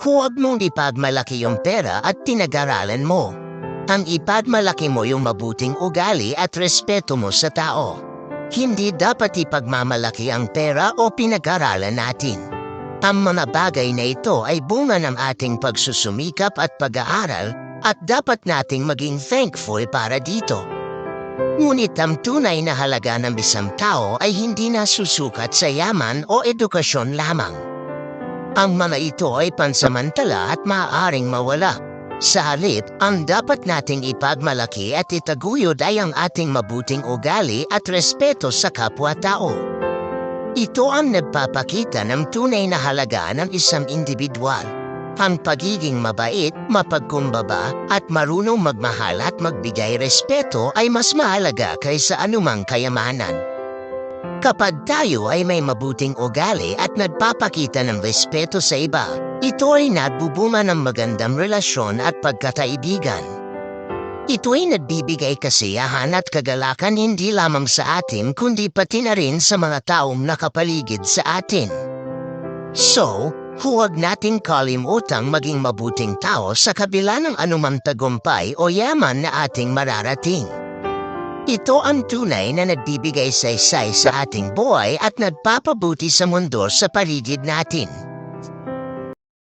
Huwag mong ipagmalaki yung pera at tinag-aralan mo. Ang ipagmalaki mo yung mabuting ugali at respeto mo sa tao. Hindi dapat ipagmamalaki ang pera o pinag-aralan natin. Ang mga bagay na ito ay bunga ng ating pagsusumikap at pag-aaral at dapat nating maging thankful para dito. Ngunit ang tunay na halaga ng isang tao ay hindi nasusukat sa yaman o edukasyon lamang. Ang mga ito ay pansamantala at maaaring mawala. Sa halip, ang dapat nating ipagmalaki at itaguyod ay ang ating mabuting ugali at respeto sa kapwa-tao. Ito ang nagpapakita ng tunay na halaga ng isang individual. Ang pagiging mabait, mapagkumbaba, at marunong magmahal at magbigay respeto ay mas mahalaga kaysa anumang kayamanan. Kapag tayo ay may mabuting ugali at nagpapakita ng respeto sa iba, ito ay nagbubunga ng magandang relasyon at pagkakaibigan. Ito ay nagbibigay kasiyahan at kagalakan hindi lamang sa atin kundi pati na rin sa mga taong nakapaligid sa atin. So, huwag nating kalimutang maging mabuting tao sa kabila ng anumang tagumpay o yaman na ating mararating. Ito ang tunay na nagbibigay saysay sa ating buhay at nagpapabuti sa mundo sa paligid natin.